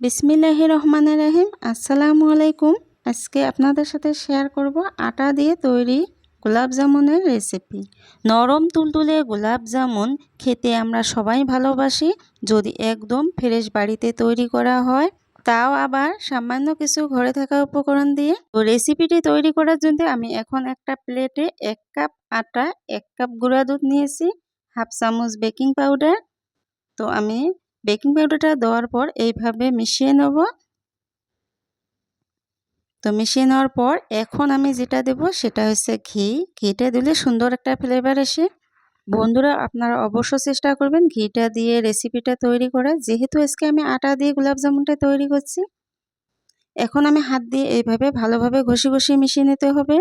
বিসমিল্লাহি রহমানের রাহিম। আসসালামু আলাইকুম। আজকে আপনাদের সাথে শেয়ার করব আটা দিয়ে তৈরি গোলাপ জামুনের রেসিপি। নরম তুলতুলে গোলাপ জামুন খেতে আমরা সবাই ভালোবাসি। যদি একদম ফ্রেশ বাড়িতে তৈরি করা হয়, তাও আবার সামান্য কিছু ঘরে থাকা উপকরণ দিয়ে। তো রেসিপিটি তৈরি করার জন্য আমি এখন একটা প্লেটে এক কাপ আটা, এক কাপ গুঁড়া দুধ নিয়েছি, হাফ চামচ বেকিং পাউডার। তো আমি বেকিং পাউডারটা দেওয়ার পর এইভাবে মিশিয়ে নেব। তো মিশিয়ে নেওয়ার পর এখন আমি যেটা দেব সেটা হচ্ছে ঘি। ঘিটা দিলে সুন্দর একটা ফ্লেভার আসে। বন্ধুরা, আপনারা অবশ্য চেষ্টা করবেন ঘিটা দিয়ে রেসিপিটা তৈরি করা যেহেতু আজকে আমি আটা দিয়ে গোলাপ জামুনটা তৈরি করছি, এখন আমি হাত দিয়ে এইভাবে ভালোভাবে ঘষি ঘষি মিশিয়ে নিতে হবে।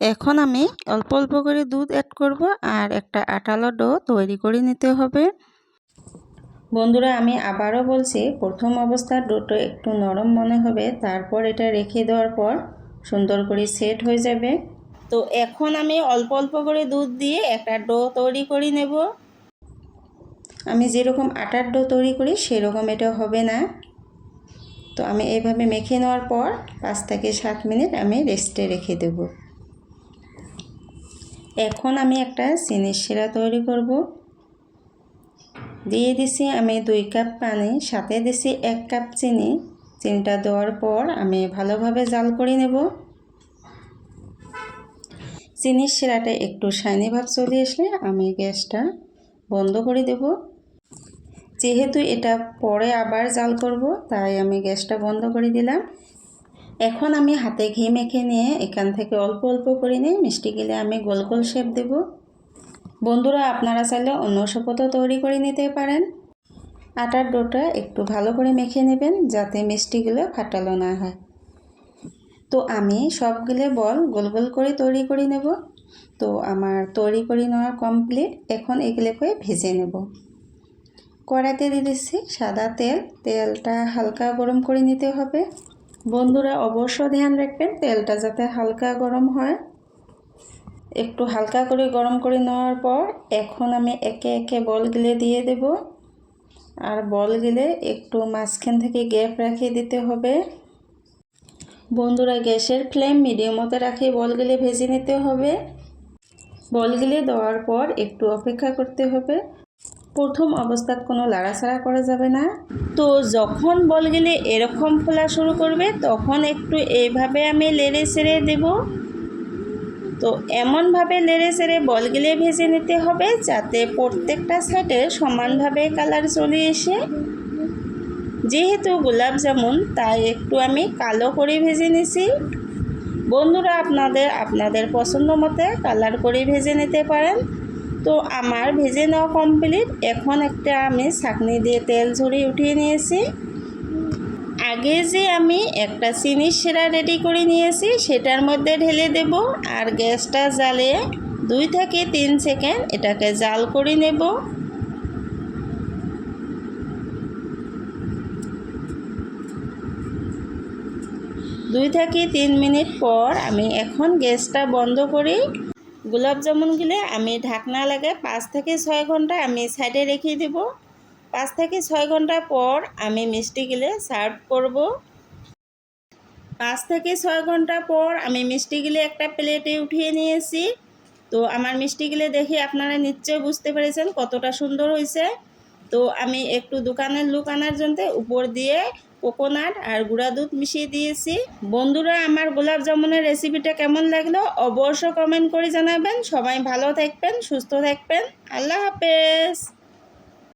এখন আমি অল্প অল্প করে দুধ অ্যাড করব আর একটা আটালো ডো তৈরি করে নিতে হবে। বন্ধুরা, আমি আবারও বলছি, প্রথম অবস্থার ডোটো একটু নরম মনে হবে, তারপর এটা রেখে দেওয়ার পর সুন্দর করে সেট হয়ে যাবে। তো এখন আমি অল্প অল্প করে দুধ দিয়ে একটা ডো তৈরি করে নেব। আমি যেরকম আটার ডো তৈরি করি, সেরকম এটা হবে না। তো আমি এইভাবে মেখে নেওয়ার পর পাঁচ থেকে সাত মিনিট আমি রেস্টে রেখে দেব। এখন আমি একটা চিনির শিরা তৈরি করব। দিয়ে দিছি আমি দুই কাপ পানি, সাথে দিছি এক কাপ চিনি। চিনিটা দেওয়ার পর আমি ভালোভাবে জাল করে নেব। চিনির শিরাটা একটু শাইনি ভাব চলে আসলে আমি গ্যাসটা বন্ধ করে দেব। যেহেতু এটা পরে আবার জাল করব, তাই আমি গ্যাসটা বন্ধ করে দিলাম। এখন আমি হাতে ঘি মেখে নিয়ে এখান থেকে অল্প অল্প করে নিয়ে মিষ্টি গেলে আমি গোল গোল শেপ দেবো। বন্ধুরা, আপনারা চাইলে অন্য শপথও তৈরি করে নিতে পারেন। আটার ডোটা একটু ভালো করে মেখে নেবেন যাতে মিষ্টিগুলো ফাটালো না হয়। তো আমি সবগুলো বল গোল গোল করে তৈরি করে নেব। তো আমার তৈরি করে নেওয়া কমপ্লিট এখন এগুলো এগুলোকে ভেজে নেব। কড়াইতে দিয়ে দিচ্ছি সাদা তেল। তেলটা হালকা গরম করে নিতে হবে। বন্ধুরা অবশ্য ধ্যান রাখবেন তেলটা যাতে হালকা গরম হয়। একটু হালকা করে গরম করে নেওয়ার পর এখন আমি একে একে বল গিলে দিয়ে দেব। আর বল গিলে একটু মাঝখান থেকে গ্যাপ রাখিয়ে দিতে হবে। বন্ধুরা, গ্যাসের ফ্লেম মিডিয়ামতে রাখি বলগুলি ভেজে নিতে হবে। বলগুলি দেওয়ার পর একটু অপেক্ষা করতে হবে। প্রথম অবস্থাত কোনো লাড়াছাড়া করা যাবে না। তো যখন বলগুলি এরকম ফোলা শুরু করবে, তখন একটু এইভাবে আমি লেড়ে ছেড়ে দেবো। তো এমনভাবে লেড়ে চেড়ে বলগুলি ভেজে নিতে হবে যাতে প্রত্যেকটা সাইডে সমানভাবে কালার চলে এসে যেহেতু গোলাপ জামুন, তাই একটু আমি কালো করে ভেজে নিছি। বন্ধুরা, আপনাদের আপনাদের পছন্দ মতে কালার করে ভেজে নিতে পারেন। তো আমার ভেজে নেওয়া কমপ্লিট এখন একটা আমি ছাকনি দিয়ে তেল ঝরিয়ে উঠিয়ে নিয়েছি। আগে যে আমি একটা চিনির সেরা রেডি করে নিয়েছি, সেটার মধ্যে ঢেলে দেব আর গ্যাসটা জ্বালে দুই থেকে তিন সেকেন্ড এটাকে জাল করে নেব। দুই থেকে তিন মিনিট পর আমি এখন গ্যাসটা বন্ধ করি। গোলাপ জামুনগুলো আমি ঢাকনা লাগে পাঁচ থেকে ছয় ঘণ্টা আমি সাইডে রেখে দেবো। পাঁচ থেকে ছয় ঘণ্টা পর আমি মিষ্টিগুলো সার্ভ করব। পাঁচ থেকে ছয় ঘণ্টা পর আমি মিষ্টিগুলো একটা প্লেটে উঠিয়ে নিয়েছি। তো আমার মিষ্টিগুলো দেখে আপনারা নিশ্চয়ই বুঝতে পেরেছেন কতটা সুন্দর হয়েছে। তো আমি একটু দোকানের লুক আনার জন্য উপর দিয়ে কোকোনাট আর গুঁড়া দুধ মিশিয়ে দিয়েছি। বন্ধুরা, আমার গোলাপ জামুনের রেসিপিটা কেমন লাগল অবশ্য কমেন্ট করে জানাবেন। সবাই ভালো থাকবেন, সুস্থ থাকবেন। আল্লাহ হাফেজ।